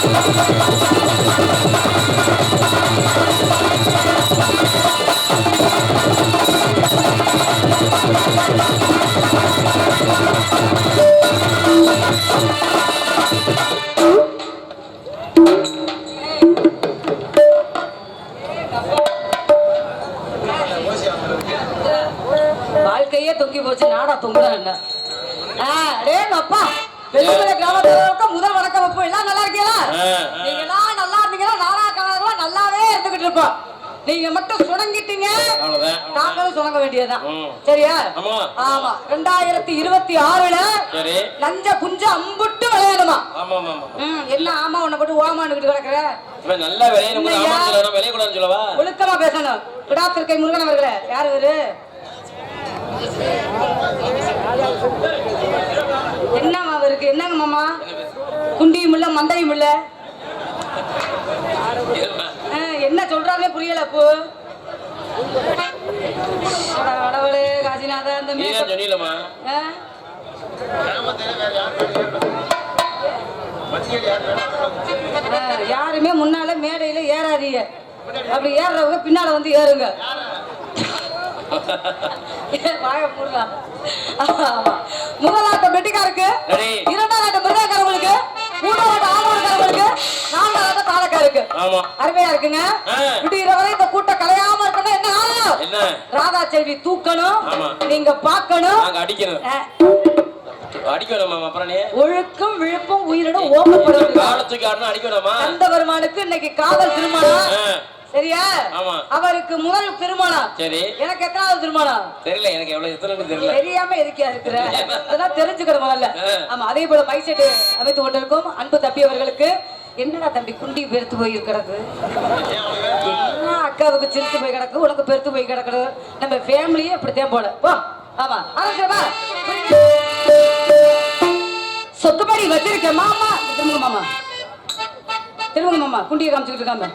ハハハハ! நீங்க மட்டும் சுணங்கிட்டீங்க. நாங்களும் சுணங்க வேண்டியதுதான். சரியா? ஆமா. ரெண்டாயிரத்தி இருபத்தி ஆறுல லஞ்ச புஞ்ச அம்புட்டு விளையாடுமா? என்ன ஆமா உன்னை போட்டு ஓமானுக்கிட்டு கிடக்குற? நல்லா விளையாடும் போது இல்லையா? ஆமான்னு சொல்லணும் விளைய கூடாதுன்னு சொல்லவா? ஒழுக்கமா பேசணும். விடாத்திருக்கை முருகன் அவர்களே. யார் இவரு? என்னம்மா அவருக்கு என்னங்க மாமா? குண்டியும் இல்ல மண்டையும் இல்ல? புரியல அப்போ அட, கடவுளே காசிநாதா ஆ? ஆ, யாருமே முன்னால மேடையில ஏறாதீங்க. அப்படி ஏறுறவங்க பின்னால வந்து ஏறுங்க. வாய மூடுடா. ஆமா. முதலாட்டம் பெட்டிக்காருக்கு. இரண்டாம் ஆட்டம் மிருதக்காரங்களுக்கு மூணாம் ஆட்டம் ஆடவர்களுக்கு நான்காம் ஆமா. அருமையா இருக்குங்க. விடிகிற வரை இந்த கூட்டம் கலையாம இருக்கணும் என்ன என்ன? ராதா செல்வி தூக்கணும். நீங்க பார்க்கணும். நாங்க அடிக்கணும். அப்புறம் ஒழுக்கம் விழுப்பும் உயிரிடம் பெருமானுக்கு இன்னைக்கு காதல் திருமணம். சரியா. அவருக்கு முதல் திருமணம். சரி. எனக்கு எத்தனாவது திருமணம்? தெரியல எனக்கு எவ்வளவு எத்தனை தெரியல. தெரியாம இருக்கியா இருக்கிற? அதெல்லாம் தெரிஞ்சுக்கணும் முதல்ல. ஆமா அதே போல மைசெட் அமைத்து கொண்டிருக்கும். அன்பு தப்பியவர்களுக்கு என்னடா தம்பி குண்டி பெருத்து போய் இருக்கிறது என்ன அக்காவுக்கு சிரித்து போய் கிடக்கு உனக்கு பெருத்து போய் கிடக்குது நம்ம ஃபேமிலியே இப்படித்தான் போல. போ ஆமா ஆரம்பிச்சிடவா சொத்துப்படி வச்சிருக்கேன் மாமா. திரும்ப மாமா. திரும்ப மாமா. குண்டியை காமிச்சுக்கிட்டு இருக்காங்க.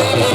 Hallelujah.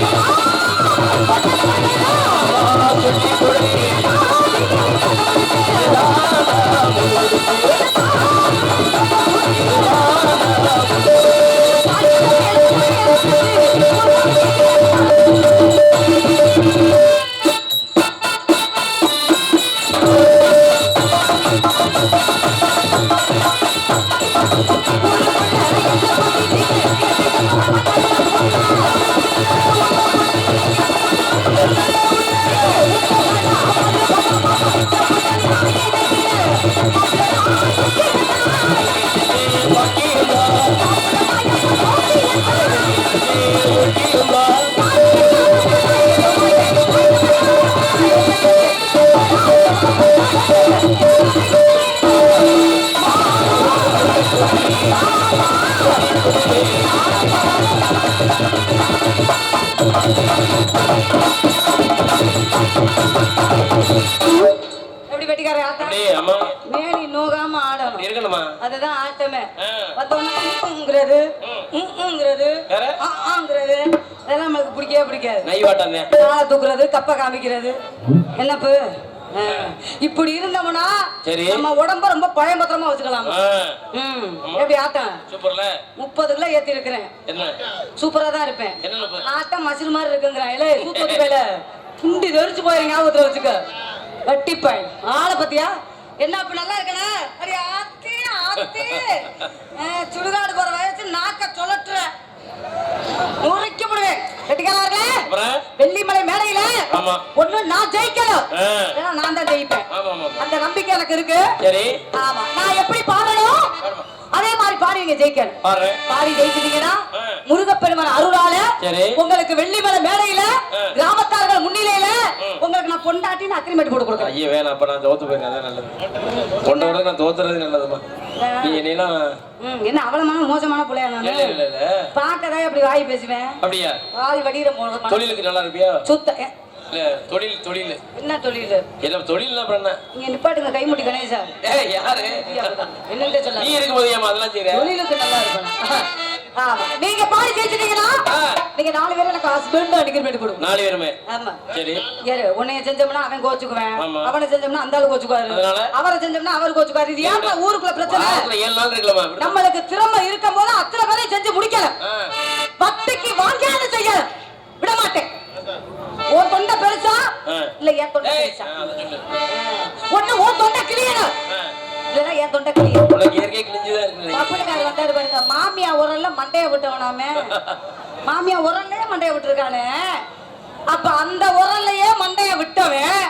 ஆ. மத்தவங்கிறது ங்கிறது? ஆங்கிறது அதெல்லாம் நம்மளுக்கு பிடிக்கவே பிடிக்காது. நைவாட்டம் காலை தூக்குறது கப்பை காமிக்கிறது. என்னப்பு. இப்படி இருந்தோம்னா. நம்ம உடம்ப ரொம்ப பயம்பத்திரமா வச்சுக்கலாம்? ம். எப்படி ஆட்டம் சூப்பர்ல. முப்பது கிலோ ஏத்தி இருக்கிறேன் சூப்பரா தான் இருப்பேன். ஆட்டம் மசில் மாதிரி இருக்குங்கிறான் இல்ல சூப்பர் வேலை குண்டி தெரிச்சு போயிரு ஞாபகத்துல வச்சுக்க. வட்டிப்பாய் ஆளை பத்தியா? என்ன அப்ப நல்லா இருக்கனா அடி ஆத்தி ஆத்தி. சுடுகாடு போற வயசு நாக்க சொல்லட்டுற முறைக்க முடியும் வெட்டிக்காரர்களே வெள்ளிமலை மேடையில ஆமா. ஒண்ணு நான் ஜெயிக்கணும். ஏன்னா நான் தான் ஜெயிப்பேன். அந்த நம்பிக்கை எனக்கு இருக்கு. சரி. ஆமா. நான் எப்படி பாடணும்? அதே மாதிரி பாடுவீங்க ஜெயிக்கணும். பாரு பாடி ஜெயிச்சிட்டீங்கன்னா. முருகப்பெருமான் அருளால. உங்களுக்கு வெள்ளிமலை மேடையில ஆ. கிராமத்தார்கள் முன்னிலையில உங்களுக்கு நான் பொண்டாட்டின்னு அக்ரிமெண்ட் போட்டு கொடுக்குறேன். ஐயோ வேணாம். அப்ப நான் தோத்து போயிருக்கேன் அதான் நல்லது. கொண்ட விட நான் தோத்துறது நல்லதுமா நீ என்ன அவ்வளவு மோசமான பிள்ளையா நானு? பார்க்கதான் அப்படி வாய் பேசுவேன். அப்படியா? வாய் வடிகிற தொழிலுக்கு நல்லா இருப்பியா? சுத்த இல்ல தொழில் தொழில். என்ன தொழில்? என்ன தொழில் அப்புறம் என்ன? நீங்க நிப்பாட்டுங்க கைமுடி கணேசா. ஏய் யாரு? என்னன்ட்டு சொல்ல? நீ இருக்கும்போது ஏமா அதெல்லாம் தொழிலுக்கு நல்லா இருக்கணும். நீங்க பாடி ஜெயிச்சிட்டீங்கன்னா. நீங்க நாலு பேரும் எனக்கு ஹஸ்பண்ட் அக்ரிமெண்ட் கொடுங்க. நாலு பேருமே? ஆமா. சரி. யாரு உன்னைய செஞ்சோம்னா அவன் கோச்சுக்குவேன். அவனை செஞ்சோம்னா அந்த ஆளு கோச்சுக்குவாரு? அவரை செஞ்சோம்னா அவர் கோச்சுக்குவாரு. இது ஏன்ப்பா ஊருக்குள்ள பிரச்சனை? ஏழு நாள் இருக்கலாமா? நம்மளுக்கு திறமை இருக்கும் போது அத்தனை பேரையும் செஞ்சு முடிக்கல. பத்துக்கு வாங்கியாவது செய்ய. விட மாட்டேன் உன் தொண்டை பெருசா. இல்ல என் தொண்டை பெருசா. ஒண்ணு உன் தொண்டை கிளியணும் ஆ. இல்லன்னா என் தொண்டை கிளியணும் உனக்கு இருக்கு வந்தாரு பாருங்க. மாமியா உரல்ல மண்டைய விட்டவனாமே. மாமியா உரல்லையே மண்டைய விட்டுருக்கானே. அப்ப அந்த உரல்லையே மண்டைய விட்டவன்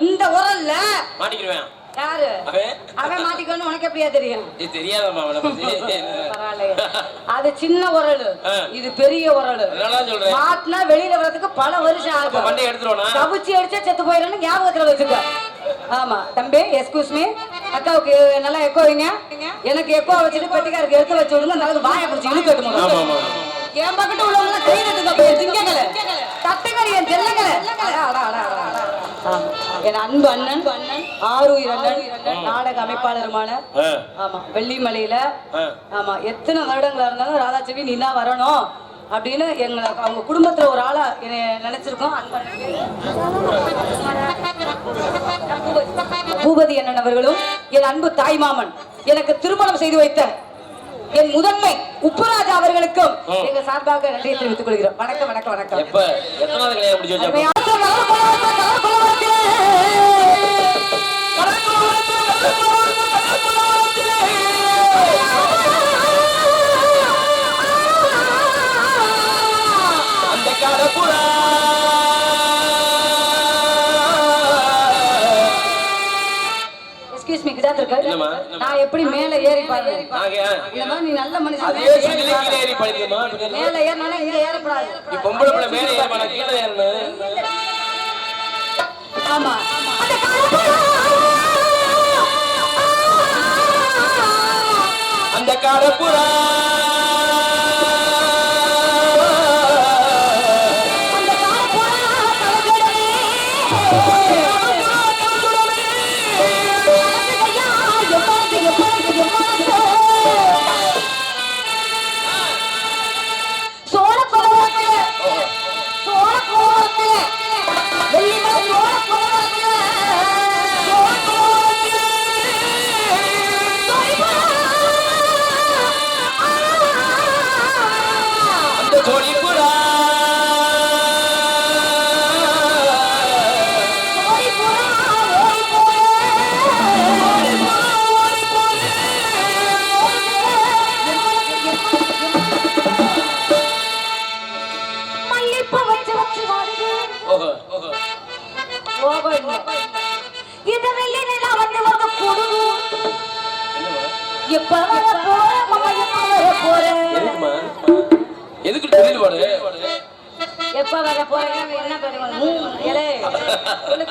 இந்த உரல்ல மாட்டிக்கிடுவேன் யாரு? அவன்? மாட்டிக்கணும் உனக்கு எப்படியா தெரியும்? தெரியாதம்மா அவனை. அது சின்ன உரல். இது பெரிய உரல். சொல்றேன். மாட்டினா வெளியில வர்றதுக்கு பல வருஷம் ஆகும். கவிச்சு அடிச்சா செத்து போயிடணும் ஞாபகத்துல வச்சுக்க. ஆமா தம்பி எஸ்கூஸ் மீ அக்காவுக்கு நல்லா எக்கோ வைங்க. எனக்கு எக்கோ வச்சுட்டு பெட்டிக்காருக்கு எடுத்து வச்சு விடுங்க. நல்லது வாயை பிடிச்சி. ஆமா என் பக்கத்து உள்ளவங்க கை தட்டுங்க அப்ப என் திங்கங்கள தட்டுங்கள் என் செல்லங்கள. என் அன்பு அண்ணன் அண்ணன் ஆரூர் அண்ணன் நாடக அமைப்பாளருமான ஆமா வெள்ளிமலையில. ஆமா எத்தனை வருடங்களா இருந்தாலும் ராதாச்செவி நீ தான் வரணும் அப்படின்னு எங்களை அவங்க குடும்பத்துல ஒரு ஆளா என்னை நினைச்சிருக்கோம். பூபதி அண்ணன் அவர்களும் என் அன்பு தாய்மாமன் எனக்கு திருமணம் செய்து வைத்த என் முதன்மை உப்புராஜா அவர்களுக்கும். எங்க சார்பாக நன்றியை தெரிவித்துக் கொள்கிறோம் வணக்கம் வணக்கம் வணக்கம் எப்ப எத்தனாவது கல்யாணம் முடிச்சு வச்சா நான் எப்படி மேல ஏறி நாங்க நீ நல்ல மனுஷன் அதே பாரு. கீழே ஏறி படிக்குமா மேல ஏறினா இங்க ஏறக்கூடாது. நீ பொம்பளை பிள்ளை மேலே ஏறமா நான் கீழே ஏறணும். ஆமா. அந்த காலத்துல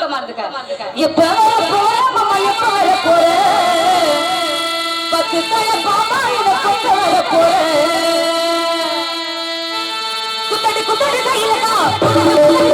ஒழுக்கமா இருந்துக்க எப்ப மாமா எப்ப வர போற? பத்து தல பாமா எப்ப வர போற? குத்தடி குத்தடி கையிலடா ரெடி ரெடி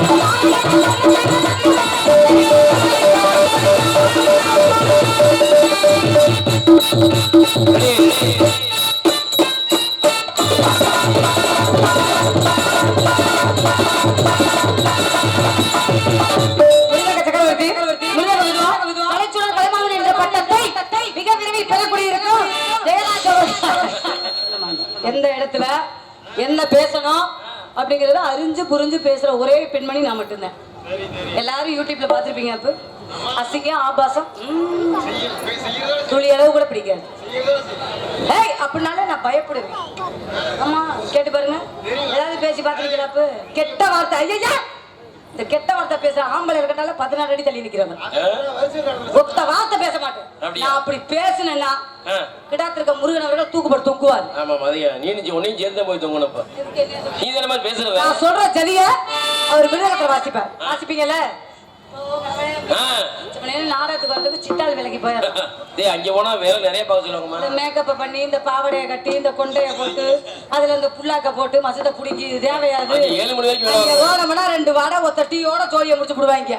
なななななな! பெண்மணி நான் மட்டும்தான். எல்லாரும் யூடியூப்ல பார்த்திருப்பீங்க அப்ப? அசிங்கம் ஆபாசம் துளி அளவு கூட பிடிக்காது. ஏய் அப்படினால நான் பயப்படுவேன். ஆமா கேட்டு பாருங்க. ஏதாவது பேசி பார்த்துருக்கீங்களா அப்ப? கெட்ட வார்த்தை. ஐயா இந்த கெட்ட வார்த்தை பேசுற ஆம்பளை இருக்கனால பதினாறு அடி தள்ளி நிக்கிறவன். ஒத்த வார்த்தை பேச மாட்டேன்? நான் அப்படி பேசுனேன்னா ஆ, கிடாத்திருக்க முருகன் அவர்கள் தூக்குப்பட்டு தூக்குவார். ஆமா மதியம் நீ உன்னையும் சேர்ந்து போய் தூங்கணப்ப நீ தானே பேசுறவ நான் சொல்ற ஜதிய அவர் விருதுல வாசிப்பார் வாசிப்பீங்கல்ல? நாடகத்துக்கு வரதுக்கு சித்தாள் விலைக்கு போயிடலாம் டேய் அங்க போனா வேற நிறைய பார்க்க சொல்லுவாங்கம்மா. இந்த மேக்கப்பை பண்ணி இந்த பாவாடையை கட்டி இந்த கொண்டைய போட்டு அதுல இந்த புல்லாக்க போட்டு மசத்தை புடிங்கி தேவையாது. ஏழு மணி வரைக்கும் ரெண்டு வடை ஒத்த டீயோட சோழியை முடிச்சு விடுவாங்க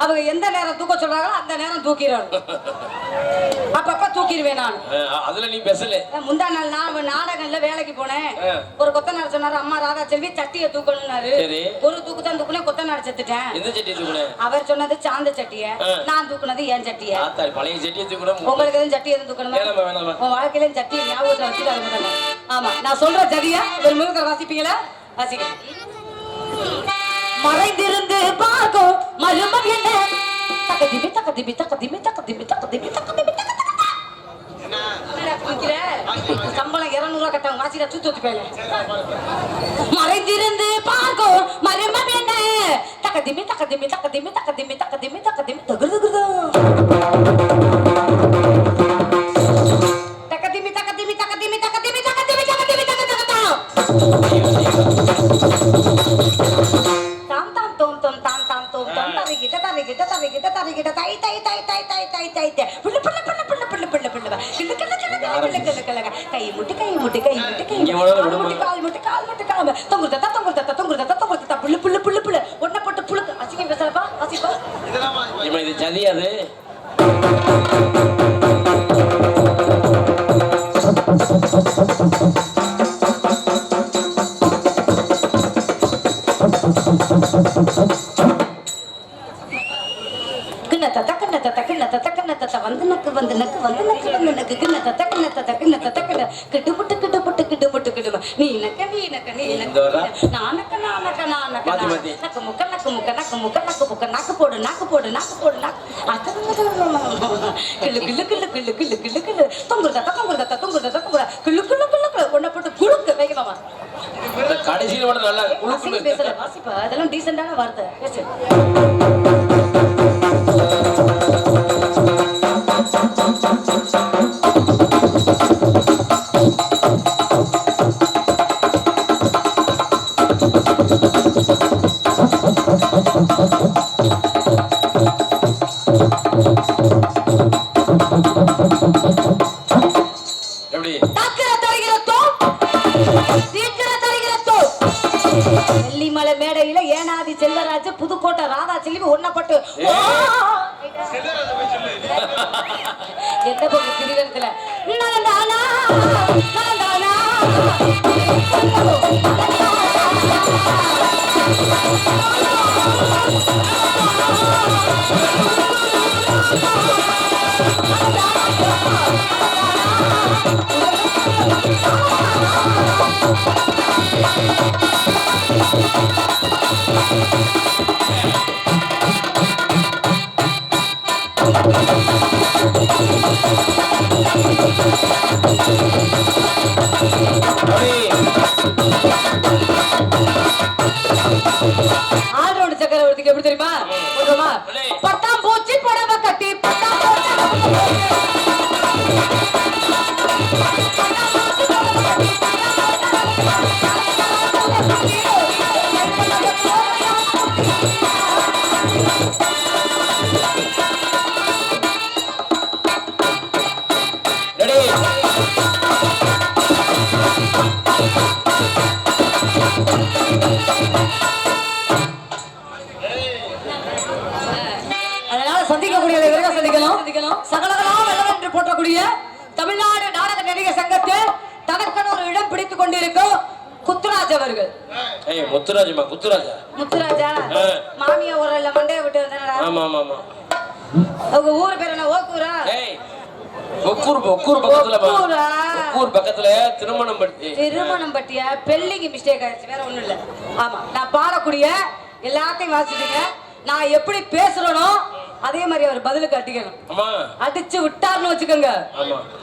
அவங்க எந்த நேரம் தூக்க சொல்றாங்களோ அந்த நேரம் தூக்கிடுவாங்க அப்பப்ப தூக்கிடுவேன் நான். ஆ, அதுல நீ பேசல. முந்தா நாள் நான் நாடகம்ல வேலைக்கு போனேன். ஒரு கொத்தனார் சொன்னாரு அம்மா ராதா செல்வி சட்டியை தூக்கணும்னாரு. ஒரு தூக்கு தான் தூக்குனேன் கொத்தனார் செத்துட்டேன். எந்த தூக்குன? அவர் சொன்னது சாந்த சட்டிய. நான் தூக்குனது என் சட்டிய. பழைய சட்டியை தூக்குன உங்களுக்கு எதுவும் சட்டி எதுவும் தூக்கணுமா? உன் வாழ்க்கையில சட்டியை ஞாபகத்துல வச்சுக்காங்க முதல்ல ஆமா நான் சொல்ற ஜதியா ஒரு மிருகத்தை வாசிப்பீங்களா? வாசிக்க மறைந்திருந்து பார்க்கும் மருமம் என்ன? தக்கதிமி தக்கதிமி தக்கதிமி தக்கதிமி தக்கதிமி தக்கதிமி சம்பளம் இருநூறு ரூபா கட்டாங்க வாசிடா போயில மறைந்திருந்து பார்க்கும் மருமம் என்ன? தக்கதிமி தக்கதிமி தக்கதிமி தக்கதிமி தக்கதிமி தக்கதிமி தகுதுகுதோ தக்கதிமி தக்கதிமி தக்கதிமி தக்கதிமி தக்கதிமி தக்கதிமி தக்கதகதா தாம் தாம் தோம் தோம் தாம் தாம் தோம் தோம் தவி கிட்ட தவி கிட்ட தவி கிட்ட தவி கிட்ட தை தை தை தை தை தை தை தை புள்ள புள்ள புள்ள புள்ள புள்ள புள்ள புள்ள கிள்ள கிள்ள கிள்ள கிள்ள கிள்ள கிள்ள கிள்ள கை முட்டி கை முட்டி கை முட்டி கை இங்க முட்டி வேணாலும் கால் முட்டி கால் முட்டி கால் முட்டி கால் தொங்குரு தத்தா தொங்குரு தத்தா தொங்குரு தத்தா தொங்குரு தத்தா புள்ள புள்ள புள்ள புள்ள ஒன்ன போட்டு புழுக்கு அசிங்கம் பேசுறப்பா வாசிப்பா இவன் இது சதி அது வரா? நானக்க நானக்க நானக்க மாத்தி, மாத்தி. நக்கு முக்க நக்கு முக்க நக்கு முக்க நக்கு முக்க நாக்கு போடு நாக்கு போடு நாக்கு போடு நாக்கு அது கிள்ளு கிள்ளு கிள்ளு கிள்ளு கிள்ளு கிள்ளு கிள்ளு தொங்குற தத்த தொங்குற கிள்ளு கிள்ளு கிள்ளு உன்னை போட்டு குழுக்கு வைக்கலாமா கடைசியில நல்லா பேசல வாசிப்பா அதெல்லாம் டீசெண்டான வார்த்தை பேசு அப்படி அவங்க ஊர் பேர் என்ன? ஓக்கூரா? ஒக்கூர் ஒக்கூர் பக்கத்துல பா. ஒக்கூரா? ஒக்கூர் பக்கத்துல திருமணம் படுத்தி திருமணம் பட்டிய மிஸ்டேக் ஆயிடுச்சு வேற ஒண்ணும் இல்ல. ஆமா நான் பாடக்கூடிய எல்லாத்தையும் வாசிட்டீங்க நான் எப்படி பேசுறேனோ அதே மாதிரி அவர் பதிலுக்கு அடிக்கணும். அடிச்சு விட்டாருன்னு வச்சுக்கோங்க.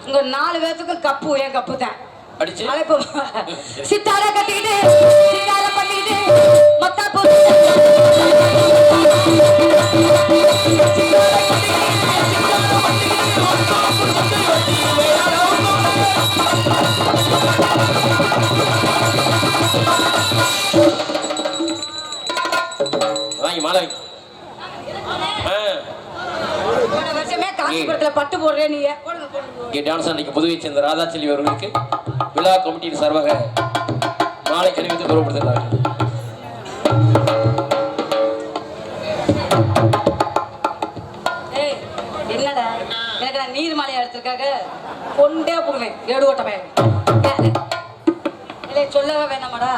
உங்க நாலு பேத்துக்கும் கப்பு என் கப்பு தான்? சித்தார கட்டிக்கிட்டு சித்தார பண்ணிக்கிட்டு வாங்கி பட்டு போடுறேன் நீ இங்கே டான்ஸ் அன்னைக்கு புதுவை சேர்ந்த ராதாச்செல்வி அவர்களுக்கு விழா கமிட்டியின் சார்பாக மாலை அணிவித்து கௌரவப்படுத்துகிறார்கள் நீர் மாலையா எடுத்திருக்காக கொண்டே போடுவேன் ஏடு ஓட்ட பையன் இல்லை சொல்லவே வேணாமாடா.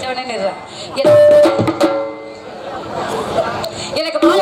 சிவனே நிறுறேன். எனக்கு